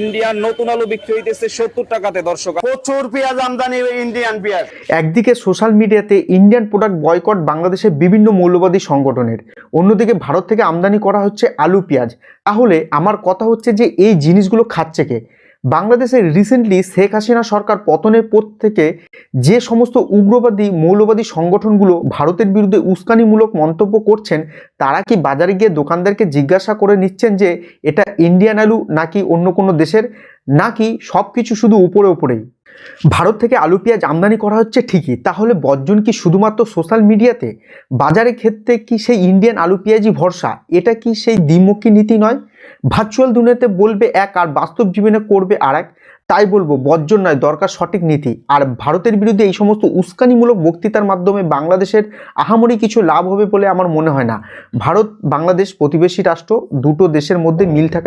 Indian নতুন আলু বিক্রি হইতেছে সত্তর টাকাতে, দর্শক। প্রচুর পেঁয়াজ আমদানি ইন্ডিয়ান পেঁয়াজ। একদিকে সোশ্যাল মিডিয়াতে ইন্ডিয়ান প্রোডাক্ট বয়কট বাংলাদেশের বিভিন্ন মৌলবাদী সংগঠনের। অন্যদিকে ভারত থেকে আমদানি করা হচ্ছে আলু পেঁয়াজ। তাহলে আমার কথা হচ্ছে যে এই জিনিসগুলো খাচ্ছে কে? বাংলাদেশে রিসেন্টলি শেখ হাসিনা সরকার পতনের পর থেকে যে সমস্ত উগ্রবাদী, মৌলবাদী সংগঠনগুলো ভারতের বিরুদ্ধে উস্কানিমূলক মন্তব্য করছেন, তারা কি বাজারে গিয়ে দোকানদারকে জিজ্ঞাসা করে নিচ্ছেন যে এটা ইন্ডিয়ান আলু নাকি অন্য কোনো দেশের? নাকি সব কিছু শুধু উপরে উপরেই? ভারত থেকে আলু, পেঁয়াজ আমদানি করা হচ্ছে ঠিকই, তাহলে বর্জন কি শুধুমাত্র সোশ্যাল মিডিয়াতে? বাজারের ক্ষেত্রে কি সেই ইন্ডিয়ান আলু পেঁয়াজই ভরসা? এটা কি সেই দ্বিমুখী নীতি নয়? ভার্চুয়াল দুনিয়াতে বলবে এক আর বাস্তব জীবনে করবে আর এক তাই বলব বর্জন নয়, দরকার সঠিক নীতি। আর ভারতের বিরুদ্ধে এই সমস্ত উস্কানিমূলক বক্তৃতার মাধ্যমে বাংলাদেশের আহামরি কিছু লাভ হবে বলে আমার মনে হয় না। ভারত, বাংলাদেশ প্রতিবেশী রাষ্ট্র, দুটো দেশের মধ্যে মিল থাকা